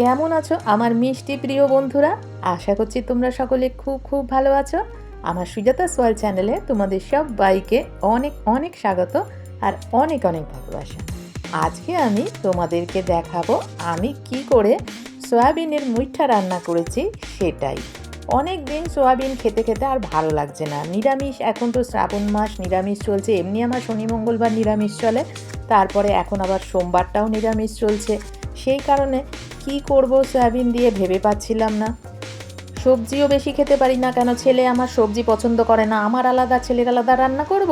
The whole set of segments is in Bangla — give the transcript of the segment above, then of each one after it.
কেমন আছো আমার মিষ্টি প্রিয় বন্ধুরা? আশা করছি তোমরা সকলে খুব খুব ভালো আছো। আমার সুজাতা সোয়াল চ্যানেলে তোমাদের সব বাইকে অনেক অনেক স্বাগত আর অনেক অনেক ভালোবাসা। আজকে আমি তোমাদেরকে দেখাবো আমি কি করে সয়াবিনের মুইঠা রান্না করেছি সেটাই। অনেক দিন সোয়াবিন খেতে খেতে আর ভালো লাগছে না। নিরামিষ, এখন তো শ্রাবণ মাস, নিরামিষ চলছে, এমনি আমার শনি, মঙ্গলবার নিরামিষ চলে, তারপরে এখন আবার সোমবারটাও নিরামিষ চলছে। সেই কারণে কি করব সয়াবিন দিয়ে ভেবে পাচ্ছিলাম না। সবজিও বেশি খেতে পারি না কেন? ছেলে আমার সবজি পছন্দ করে না। আমার আলাদা ছেলের আলাদা রান্না করব?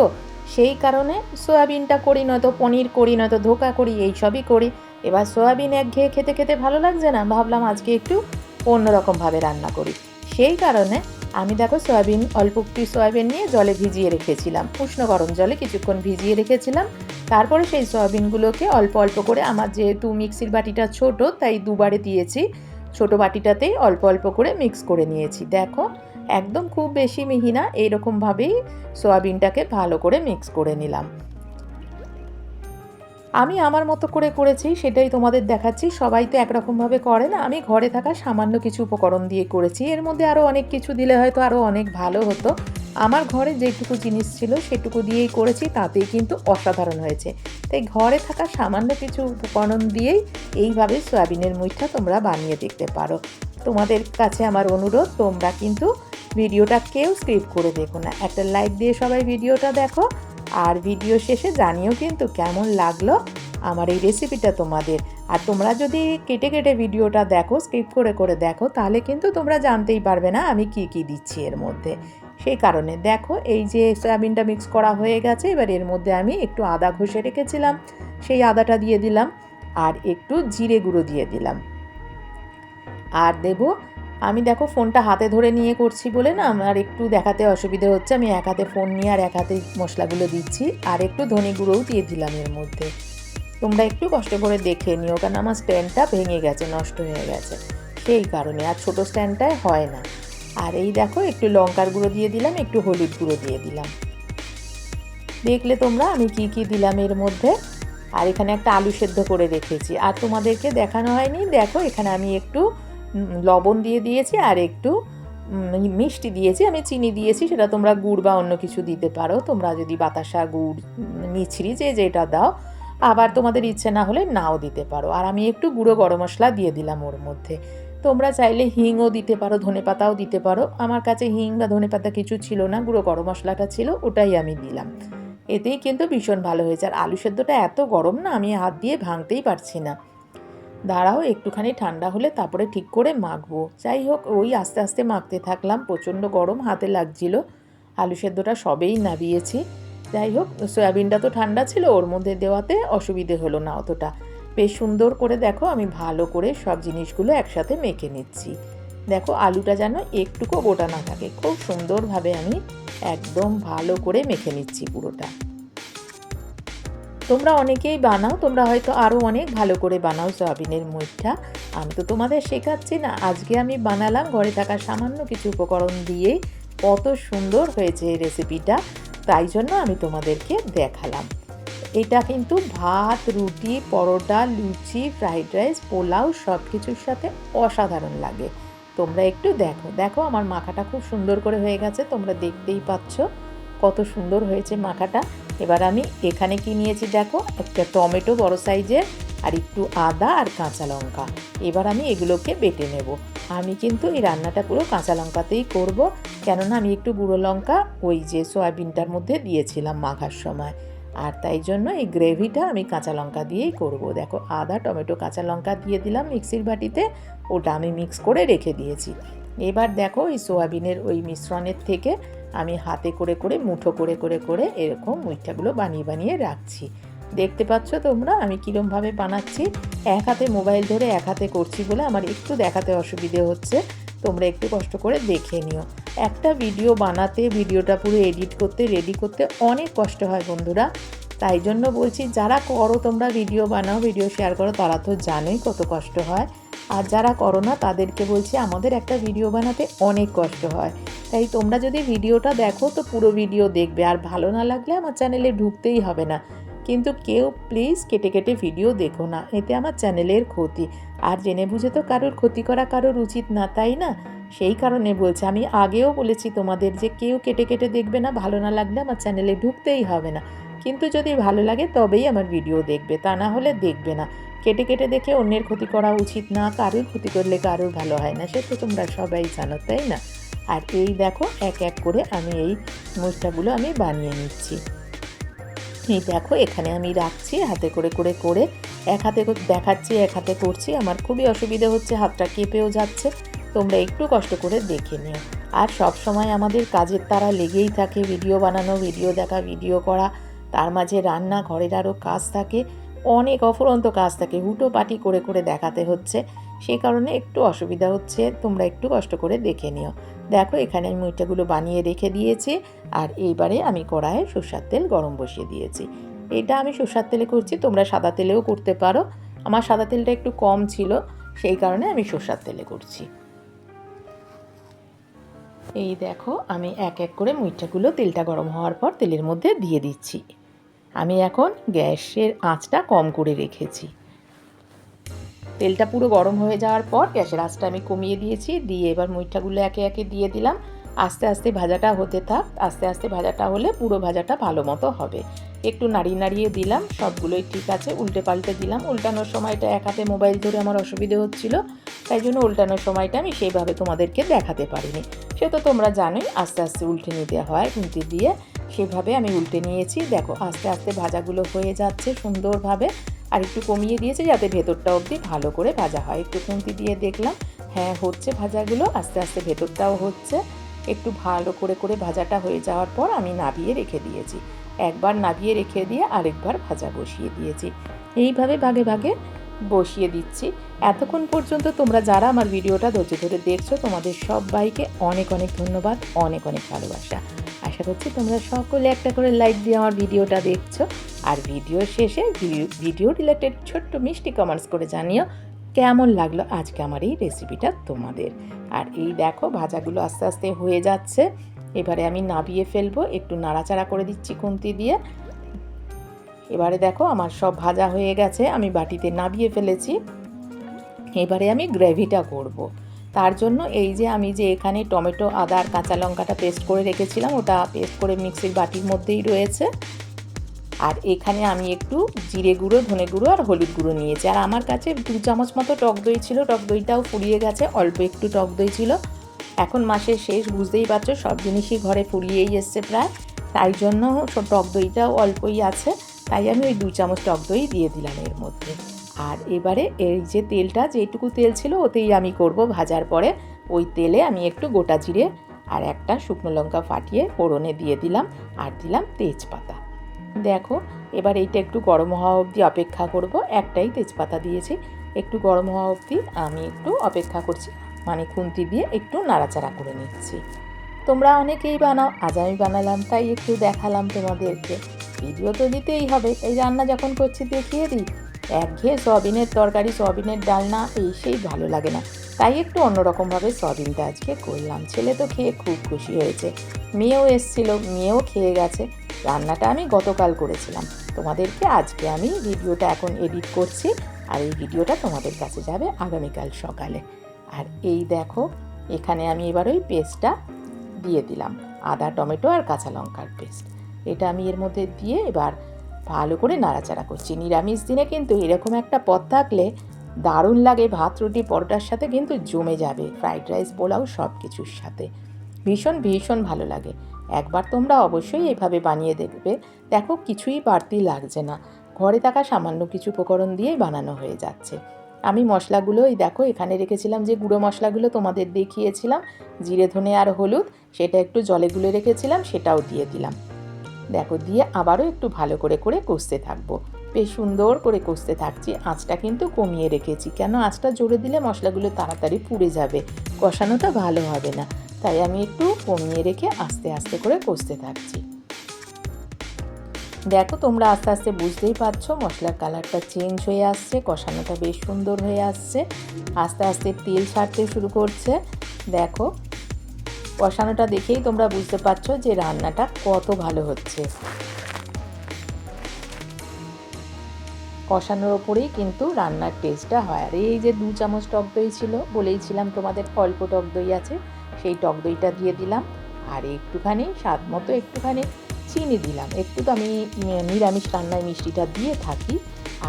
সেই কারণে সয়াবিনটা করি, নয়তো পনির করি, নয়তো ধোকা করি, এই সবই করি। এবার সয়াবিন একঘেয়ে খেতে খেতে ভালো লাগছে না? ভাবলাম আজকে একটু অন্যরকমভাবে রান্না করি। সেই কারণে আমি দেখো সয়াবিন, অল্প একটু সয়াবিন নিয়ে জলে ভিজিয়ে রেখেছিলাম। উষ্ণ গরম জলে কিছুক্ষণ ভিজিয়ে রেখেছিলাম। তারপরে সেই সয়াবিনগুলোকে অল্প অল্প করে আমার যেহেতু মিক্সির বাটিটা ছোট, তাই দুবারে দিয়েছি। ছোট বাটিটাতেই অল্প অল্প করে মিক্স করে নিয়েছি। দেখো, একদম খুব বেশি মিহি না, এইরকমভাবেই সয়াবিনটাকে ভালো করে মিক্স করে নিলাম। আমি আমার মতো করে করেছি, সেটাই তোমাদের দেখাচ্ছি। সবাই তো একরকমভাবে করে না। আমি ঘরে থাকা সামান্য কিছু উপকরণ দিয়ে করেছি। এর মধ্যে আরও অনেক কিছু দিলে হয়তো আরও অনেক ভালো হতো। আমার ঘরে যেটুকু জিনিস ছিল, সেটুকু দিয়েই করেছি। তাতেই কিন্তু অসাধারণ হয়েছে। তাই ঘরে থাকা সামান্য কিছু উপকরণ দিয়েই এইভাবে সয়াবিনের মুইঠা তোমরা বানিয়ে দেখতে পারো। তোমাদের কাছে আমার অনুরোধ, তোমরা কিন্তু ভিডিওটা কেউ স্ক্রিপ করে দেখো না। একটা লাইক দিয়ে সবাই ভিডিওটা দেখো। আর ভিডিও শেষে জানিও কিন্তু কেমন লাগল আমার এই রেসিপিটা তোমাদের। আর তোমরা যদি কেটে কেটে ভিডিওটা দেখো স্কিপ করে করে দেখো, তাহলে কিন্তু তোমরা জানতেই পারবে না আমি কি কি দিচ্ছি এর মধ্যে। সেই কারণে দেখো, এই যে সয়াবিনটা মিক্স করা হয়ে গেছে, এবার এর মধ্যে আমি একটু আদা ঘষে রেখেছিলাম, সেই আদাটা দিয়ে দিলাম, আর একটু জিরে গুঁড়ো দিয়ে দিলাম। আর দেব আমি দেখো ফোনটা হাতে ধরে নিয়ে করছি বলে না আমার একটু দেখাতে অসুবিধে হচ্ছে, আমি এক হাতে ফোন নিয়ে আর এক হাতে মশলাগুলো দিচ্ছি, আর একটু ধনে গুঁড়োও দিয়ে দিলাম এর মধ্যে। তোমরা একটু কষ্ট করে দেখে নিও, কারণ আমার স্ট্যান্ডটা ভেঙে গেছে, নষ্ট হয়ে গেছে। সেই কারণে, আর ছোটো স্ট্যান্ডটায় হয় না। আর এই দেখো, একটু লঙ্কার গুঁড়ো দিয়ে দিলাম, একটু হলুদ গুঁড়ো দিয়ে দিলাম। দেখলে তোমরা আমি কি কি দিলাম এর মধ্যে? আর এখানে একটা আলু সেদ্ধ করে রেখেছি। আর তোমাদেরকে দেখানো হয়নি, দেখো এখানে আমি একটু লবণ দিয়ে দিয়েছি আর একটু মিষ্টি দিয়েছি। আমি চিনি দিয়েছি, সেটা তোমরা গুড় বা অন্য কিছু দিতে পারো। তোমরা যদি বাতাসা, গুড় মিছরি যে যেটা দাও, আবার তোমাদের ইচ্ছে না হলে নাও দিতে পারো। আর আমি একটু গুঁড়ো গরম মশলা দিয়ে দিলাম ওর মধ্যে। তোমরা চাইলে হিংও দিতে পারো, ধনে পাতাও দিতে পারো। আমার কাছে হিং বা ধনে পাতা কিছু ছিল না, গুঁড়ো গরম মশলাটা ছিল, ওটাই আমি দিলাম। এতেই কিন্তু ভীষণ ভালো হয়েছে। আর আলু সেদ্ধটা এত গরম না, আমি হাত দিয়ে ভাঙতেই পারছি না। দাঁড়াও, একটুখানি ঠান্ডা হলে তারপরে ঠিক করে মাখবো। যাই হোক, ওই আস্তে আস্তে মাখতে থাকলাম, প্রচণ্ড গরম হাতে লাগছিল। আলু সেদ্ধটা সবেই নাবিয়েছি। যাই হোক, সয়াবিনটা তো ঠান্ডা ছিল, ওর মধ্যে দেওয়াতে অসুবিধে হলো না অতটা। বেশ সুন্দর করে দেখো, আমি ভালো করে সব জিনিসগুলো একসাথে মেখে নিচ্ছি। দেখো, আলুটা যেন একটুকু গোটা না থাকে, খুব সুন্দরভাবে আমি একদম ভালো করে মেখে নিচ্ছি পুরোটা। তোমরা অনেকেই বানাও, তোমরা হয়তো আরও অনেক ভালো করে বানাও সয়াবিনের মুইঠা আমি তো তোমাদের শেখাচ্ছি না, আজকে আমি বানালাম ঘরে থাকা সামান্য কিছু উপকরণ দিয়ে কত সুন্দর হয়েছে এই রেসিপিটা, তাই জন্য আমি তোমাদেরকে দেখালাম। এটা কিন্তু ভাত, রুটি, পরোটা, লুচি, ফ্রাইড রাইস, পোলাও সব কিছুর সাথে অসাধারণ লাগে। তোমরা একটু দেখো দেখো আমার মাখাটা খুব সুন্দর করে হয়ে গেছে, তোমরা দেখতেই পাচ্ছ কত সুন্দর হয়েছে মাখাটা। এবার আমি এখানে কি নিয়েছি দেখো? একটা টমেটো বড় সাইজের, আর একটু আদা আর কাঁচা লঙ্কা। এবার আমি এগুলোকে বেটে নেব। আমি কিন্তু এই রান্নাটা পুরো কাঁচা লঙ্কাতেই করব। কেননা আমি একটু গুঁড়ো লঙ্কা ওই যে সয়াবিনটার মধ্যে দিয়েছিলাম মাখার সময়। আর তাই জন্য এই গ্রেভিটা আমি কাঁচা লঙ্কা দিয়েই করব। দেখো, আদা, টমেটো, কাঁচা লঙ্কা দিয়ে দিলাম মিক্সির বাটিতে। ওটা আমি মিক্স করে রেখে দিয়েছি। এবার দেখো, এই সোয়াবিনের ওই মিশ্রণের থেকে আমি হাতে করে করে, মুঠো করে করে করে এরকম মুইঠাগুলো বানিয়ে বানিয়ে রাখছি। দেখতে পাচ্ছ তোমরা? আমি কীরমভাবে বানাচ্ছি? এক হাতে মোবাইল ধরে এক হাতে করছি বলে আমার একটু দেখাতে অসুবিধে হচ্ছে। তোমরা একটু কষ্ট করে দেখে নিও। একটা ভিডিও বানাতে, ভিডিওটা পুরো এডিট করতে রেডি করতে অনেক কষ্ট হয় বন্ধুরা। তাই জন্য বলছি, যারা করো তোমরা ভিডিও বানাও, ভিডিও শেয়ার করো, তারা তো জানোই কত কষ্ট হয়। আর যারা করো না, তাদেরকে বলছি আমাদের একটা ভিডিও বানাতে অনেক কষ্ট হয়। তাই তোমরা যদি ভিডিওটা দেখো, তো পুরো ভিডিও দেখবে। আর ভালো না লাগলে আমার চ্যানেলে ঢুকতেই হবে না। কিন্তু কেউ প্লিজ কেটে কেটে ভিডিও দেখো না। এতে আমার চ্যানেলের ক্ষতি। আর জেনে বুঝে তো কারোর ক্ষতি করা কারোর উচিত না, তাই না? সেই কারণে বলছে, আমি আগেও বলেছি তোমাদের যে কেউ কেটে কেটে দেখবে না, ভালো না লাগলে আমার চ্যানেলে ঢুকতেই হবে না। কিন্তু যদি ভালো লাগে, তবেই আমার ভিডিও দেখবে। তা না হলে দেখবে না। কেটে কেটে দেখে অন্যের ক্ষতি করা উচিত না, কারোর ক্ষতি করলে কারোর ভালো হয় না, সে তো তোমরা সবাই জানো, তাই না? আর এই দেখো, এক এক করে আমি এই মুচটাগুলো আমি বানিয়ে নিচ্ছি। এই দেখো, এখানে আমি রাখছি, হাতে করে করে করে এক হাতে দেখাচ্ছি, এক হাতে করছি, আমার খুবই অসুবিধা হচ্ছে, হাতটা কেঁপেও যাচ্ছে, তোমরা একটু কষ্ট করে দেখে নিও। আর সব সময় আমাদের কাজের তারা লেগেই থাকে, ভিডিও বানানো, ভিডিও দেখা, ভিডিও করা, তার মাঝে রান্না, ঘরের আরও কাজ থাকে অনেক অফুরন্ত কাজ থাকে হুটো পাটি করে করে দেখাতে হচ্ছে। সেই কারণে একটু অসুবিধা হচ্ছে, তোমরা একটু কষ্ট করে দেখে নিও। দেখো, এখানে আমি মুইটাগুলো বানিয়ে রেখে দিয়েছি, আর এইবারে আমি কড়াইয়ে সর্ষার তেল গরম বসিয়ে দিয়েছি। এটা আমি সর্ষার তেলে করছি, তোমরা সাদা তেলেও করতে পারো। আমার সাদা তেলটা একটু কম ছিল, সেই কারণে আমি সর্ষার তেলে করছি। এই দেখো, আমি এক এক করে মুইটাগুলো তেলটা গরম হওয়ার পর তেলের মধ্যে দিয়ে দিচ্ছি। আমি এখন গ্যাসের আঁচটা কম করে রেখেছি। তেলটা পুরো গরম হয়ে যাওয়ার পর গ্যাসের আঁচটা আমি কমিয়ে দিয়েছি। দিয়ে এবার মুইঠাগুলো একে একে দিয়ে দিলাম। আস্তে আস্তে ভাজাটা হতে থাক। আস্তে আস্তে ভাজাটা হলে পুরো ভাজাটা ভালো মতো হবে। একটু নাড়িয়ে নাড়িয়ে দিলাম, সবগুলোই ঠিক আছে, উল্টে পাল্টে দিলাম। উল্টানোর সময়টা এক হাতে মোবাইল ধরে আমার অসুবিধে হচ্ছিল, তাই জন্য উল্টানোর সময়টা আমি সেইভাবে তোমাদেরকে দেখাতে পারিনি। সে তো তোমরা জানোই, আস্তে আস্তে উল্টে নিতে হয় খুন্তি দিয়ে সেভাবে আমি উল্টে নিয়েছি। দেখো, আস্তে আস্তে ভাজাগুলো হয়ে যাচ্ছে সুন্দরভাবে, আর একটু কমিয়ে দিয়েছি যাতে ভেতরটা অবধি ভালো করে ভাজা হয়। একটু খুন্তি দিয়ে দেখলাম হ্যাঁ হচ্ছে ভাজাগুলো, আস্তে আস্তে ভেতরটাও হচ্ছে। একটু ভালো করে করে ভাজাটা হয়ে যাওয়ার পর আমি নাবিয়ে রেখে দিয়েছি। একবার নাবিয়ে রেখে দিয়ে আরেকবার ভাজা বসিয়ে দিয়েছি। এইভাবে ভাগে ভাগে বসিয়ে দিচ্ছি। এতক্ষণ পর্যন্ত তোমরা যারা আমার ভিডিওটা ধৈর্য ধরে দেখছ, তোমাদের সবাইকে অনেক অনেক ধন্যবাদ, অনেক অনেক ভালোবাসা। আশা করছি তোমরা সকলে একটা করে লাইক দিয়ে আমার ভিডিওটা দেখছ। আর ভিডিও শেষে ভিডিও রিলেটেড ছোট্ট মিষ্টি কমেন্টস করে জানিও কেমন লাগল আজকে আমার এই রেসিপিটা তোমাদের। আর এই দেখো, ভাজাগুলো আস্তে আস্তে হয়ে যাচ্ছে। এবারে আমি নাবিয়ে ফেলব, একটু নাড়াচাড়া করে দিচ্ছি খুন্তি দিয়ে। এবারে দেখো আমার সব ভাজা হয়ে গেছে, আমি বাটিতে নাবিয়ে ফেলেছি। এবারে আমি গ্রেভিটা করব। তার জন্য এই যে আমি যে এখানে টমেটো, আদা আর কাঁচা লঙ্কাটা পেস্ট করে রেখেছিলাম, ওটা পেস্ট করে মিক্সির বাটির মধ্যেই রয়েছে। আর এখানে আমি একটু জিরে গুঁড়ো, ধনে গুঁড়ো আর হলুদ গুঁড়ো নিয়েছি। আর আমার কাছে দু চামচ মতো টক দই ছিল, টক দইটাও ফুরিয়ে গেছে, অল্প একটু টক দই ছিল। এখন মাসের শেষ, বুঝতেই পারছ, সব জিনিসই ঘরে ফুরিয়েই এসছে প্রায়। তাই জন্য টক দইটাও অল্পই আছে। তাই আমি ওই দু চামচ টক দই দিয়ে দিলাম এর মধ্যে। আর এবারে এই যে তেলটা, যেটুকু তেল ছিল ওতেই আমি করব ভাজার পরে। ওই তেলে আমি একটু গোটা জিরে আর একটা শুকনো লঙ্কা ফাটিয়ে ফোড়নে দিয়ে দিলাম আর দিলাম তেজপাতা। দেখো, এবার এইটা একটু গরম হওয়া অবধি অপেক্ষা করব। একটাই তেজপাতা দিয়েছি। একটু গরম হওয়া অবধি আমি একটু অপেক্ষা করছি। মানে খুন্তি দিয়ে একটু নাড়াচাড়া করে নিচ্ছি। তোমরা অনেকেই বানাও, আজ আমি বানালাম, তাই একটু দেখালাম তোমাদেরকে। ভিডিও তো দিতেই হবে, এই রান্না যখন করছি দেখিয়ে দিই। একঘেয়ে সয়াবিনের তরকারি, সয়াবিনের ডালনা, এই সেই ভালো লাগে না। তাই একটু অন্যরকমভাবে সয়াবিনটা আজকে করলাম। ছেলে তো খেয়ে খুব খুশি হয়েছে। মেয়েও এসছিল, মেয়েও খেয়ে গেছে। রান্নাটা আমি গতকাল করেছিলাম। তোমাদেরকে আজকে আমি ভিডিওটা এখন এডিট করছি, আর এই ভিডিওটা তোমাদের কাছে যাবে আগামীকাল সকালে। আর এই দেখো, এখানে আমি এবার ওই পেস্টটা দিয়ে দিলাম, আদা, টমেটো আর কাঁচা লঙ্কার পেস্ট। এটা আমি এর মধ্যে দিয়ে এবার ভালো করে নাড়াচাড়া করছি। নিরামিষ দিনে কিন্তু এরকম একটা পদ থাকলে দারুণ লাগে, ভাত, রুটি, পরোটার সাথে কিন্তু জমে যাবে, ফ্রাইড রাইস, পোলাও সব কিছুর সাথে। ভীষণ ভীষণ ভালো লাগে। একবার তোমরা অবশ্যই এভাবে বানিয়ে দেখবে। দেখো, কিছুই বাড়তি লাগছে না। ঘরে থাকা সামান্য কিছু উপকরণ দিয়েই বানানো হয়ে যাচ্ছে। আমি মশলাগুলো এই দেখো, এখানে রেখেছিলাম যে গুঁড়ো মশলাগুলো তোমাদের দেখিয়েছিলাম, জিরে, ধনে আর হলুদ, সেটা একটু জলে গুলে রেখেছিলাম, সেটাও দিয়ে দিলাম। দেখো, দিয়ে আবারও একটু ভালো করে করে কষতে থাকব। বেশ সুন্দর করে কষতে থাকছি, আঁচটা কিন্তু কমিয়ে রেখেছি, কেন আঁচটা জোরে দিলে মশলাগুলো তাড়াতাড়ি পুড়ে যাবে, কষানোটা ভালো হবে না। তাই আমি একটু কমিয়ে রেখে আস্তে আস্তে করে কষতে থাকছি। দেখো, তোমরা আস্তে আস্তে বুঝতেই পারছ, মশলার কালারটা চেঞ্জ হয়ে আসছে, কষানোটা বেশ সুন্দর হয়ে আসছে। আস্তে আস্তে তেল ছাড়তে শুরু করছে। দেখো, কষানোটা দেখেই তোমরা বুঝতে পারছ যে রান্নাটা কত ভালো হচ্ছে। কষানোর ওপরেই কিন্তু রান্নার টেস্টটা হয়। আর এই যে দু চামচ টক দই ছিল, বলেইছিলাম তোমাদের অল্প টক দই আছে, সেই টক দইটা দিয়ে দিলাম। আর একটুখানি, স্বাদ মতো একটুখানি চিনি দিলাম। একটু তো আমি নিরামিষ রান্নায় মিষ্টিটা দিয়ে থাকি,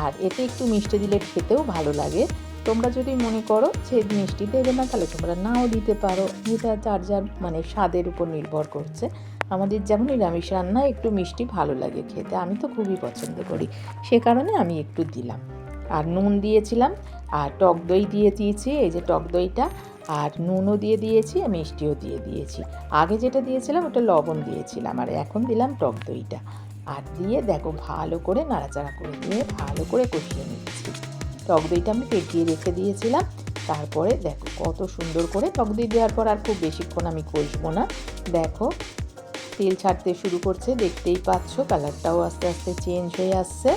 আর এতে একটু মিষ্টি দিলে খেতেও ভালো লাগে। তোমরা যদি মনে করো যে মিষ্টি দেবে না, তাহলে তোমরা নাও দিতে পারো। এটা যার যার মানে স্বাদের উপর নির্ভর করছে। আমাদের যেমন নিরামিষ রান্না একটু মিষ্টি ভালো লাগে খেতে, আমি তো খুবই পছন্দ করি। সে কারণে আমি একটু দিলাম। আর নুন দিয়েছিলাম, আর টক দই দিয়ে দিয়েছি, এই যে টক দইটা। আর নুনও দিয়ে দিয়েছি, আর মিষ্টিও দিয়ে দিয়েছি। আগে যেটা দিয়েছিলাম, ওটা লবণ দিয়েছিলাম, আর এখন দিলাম টক দইটা। আর দিয়ে দেখো ভালো করে নাড়াচাড়া করে দিয়ে ভালো করে কষিয়ে নিচ্ছি। টক দইটা আমি ফেটিয়ে রেখে দিয়েছিলাম। তারপরে দেখো কত সুন্দর করে টক দই দেওয়ার পর আর খুব বেশিক্ষণ আমি কষবো না। দেখো তেল ছাড়তে শুরু করছে, দেখতেই পাচ্ছ, কালারটাও আস্তে আস্তে চেঞ্জ হয়ে আসছে।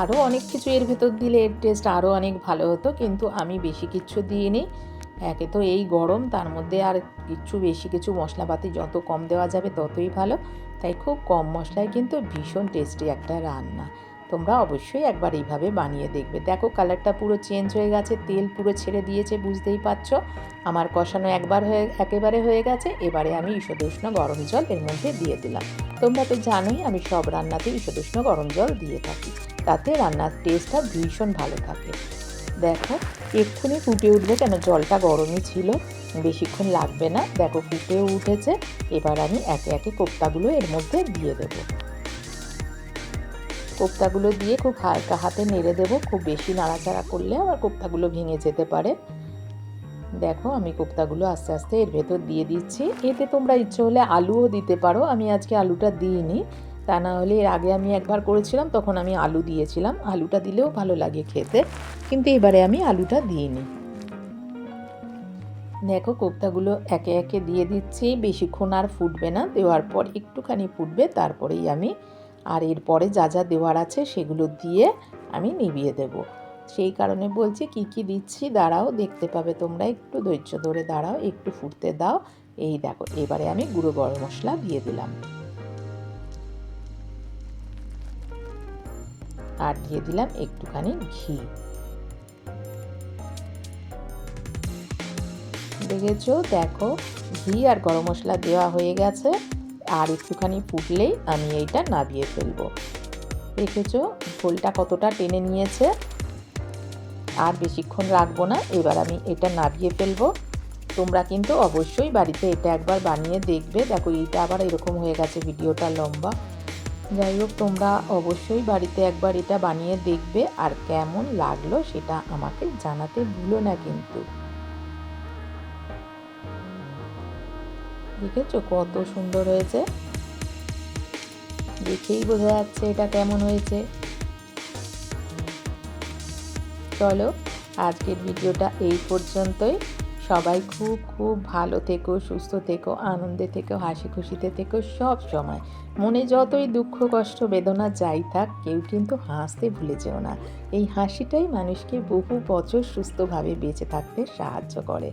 আরও অনেক কিছু এর ভেতর দিলে এর টেস্ট আরও অনেক ভালো হতো, কিন্তু আমি বেশি কিছু দিইনি। একে তো এই গরম, তার মধ্যে আর কিচ্ছু বেশি কিছু মশলাপাতি যত কম দেওয়া যাবে ততই ভালো। তাই খুব কম মশলায় কিন্তু ভীষণ টেস্টি একটা রান্না। তোমরা অবশ্যই একবার এইভাবে বানিয়ে দেখবে। দেখো কালারটা পুরো চেঞ্জ হয়ে গেছে, তেল পুরো ছেড়ে দিয়েছে, বুঝতেই পারছ? আমার কষানো একবার হয়ে, একেবারে হয়ে গেছে, এবারে আমি ঈষদুষ্ণ গরম জল এর মধ্যে দিয়ে দিলাম। তোমরা তো জানোই আমি সব রান্নাতে ঈষদুষ্ণ গরম জল দিয়ে থাকি। তাতে রান্নার টেস্টটা ভীষণ ভালো থাকে। দেখো, এক্ষুনি ফুটে উঠবে কেন? জলটা গরমই ছিল। বেশিক্ষণ লাগবে না। দেখো ফুটেও উঠেছে। এবার আমি একে একে কোপ্তাগুলো এর মধ্যে দিয়ে দেবো। কোপ্তাগুলো দিয়ে খুব হালকা হাতে নেড়ে দেবো। খুব বেশি নাড়াচাড়া করলে আবার কোপ্তাগুলো ভেঙে যেতে পারে। দেখো, আমি কোপ্তাগুলো আস্তে আস্তে এর ভেতর দিয়ে দিচ্ছি। এতে তোমরা ইচ্ছে হলে আলুও দিতে পারো। আমি আজকে আলুটা দিইনি। তা না হলে এর আগে আমি একবার করেছিলাম, তখন আমি আলু দিয়েছিলাম। আলুটা দিলেও ভালো লাগে খেতে, কিন্তু এবারে আমি আলুটা দিইনি। দেখো কোপ্তাগুলো একে একে দিয়ে দিচ্ছি, বেশিক্ষণ আর ফুটবে না, দেওয়ার পর একটুখানি ফুটবে, তারপরেই আমি আর এরপরে যা যা দেওয়ার আছে সেগুলো দিয়ে আমি নিভিয়ে দেব। সেই কারণে বলছি, কি কি দিচ্ছি দাঁড়াও, দেখতে পাবে তোমরা, একটু ধৈর্য ধরে দাঁড়াও, একটু ফুটতে দাও। এই দেখো, এবারে আমি গুঁড়ো গরম মশলা দিয়ে দিলাম। আর দিয়ে দিলাম একটুখানি ঘি। দেখেছ? দেখো, ঘি আর গরম মশলা দেওয়া হয়ে গেছে। আর একটুখানি ফুটলেই আমি এইটা নাবিয়ে ফেলব। দেখেছ? ঝোলটা কতটা টেনে নিয়েছে। আর বেশিক্ষণ রাখব না, এবার আমি এটা নাবিয়ে ফেলব। তোমরা কিন্তু অবশ্যই বাড়িতে এটা একবার বানিয়ে দেখবে। দেখো, এইটা আবার এরকম হয়ে গেছে, ভিডিওটা লম্বা। যাই হোক, তোমরা অবশ্যই বাড়িতে একবার এটা বানিয়ে দেখবে আর কেমন লাগল সেটা আমাকে জানাতে ভুলো না কিন্তু। দেখেছ কত সুন্দর হয়েছে? দেখেই বোঝা যাচ্ছে এটা কেমন হয়েছে। চলো, আজকের ভিডিওটা এই পর্যন্তই। সবাই খুব খুব ভালো থেকো, সুস্থ থেকো, আনন্দে থেকো হাসি খুশিতে থেকো, সব সময়। মনে যতই দুঃখ, কষ্ট, বেদনা যাই থাক, কেউ কিন্তু হাসতে ভুলে যেও না। এই হাসিটাই মানুষকে বহু বছর সুস্থভাবে বেঁচে থাকতে সাহায্য করে।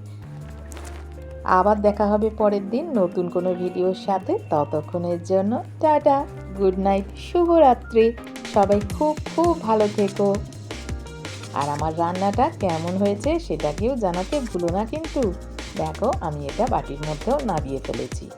আবার দেখা হবে পরের দিন নতুন কোনো ভিডিওর সাথে। ততক্ষণের জন্য টাটা, গুড নাইট, শুভরাত্রি। সবাই খুব খুব ভালো থেকো। আর আমার রান্নাটা কেমন হয়েছে সেটাকেও জানাতে ভুলো না কিন্তু। দেখো, আমি এটা বাটির মধ্যেও নাবিয়ে ফেলেছি।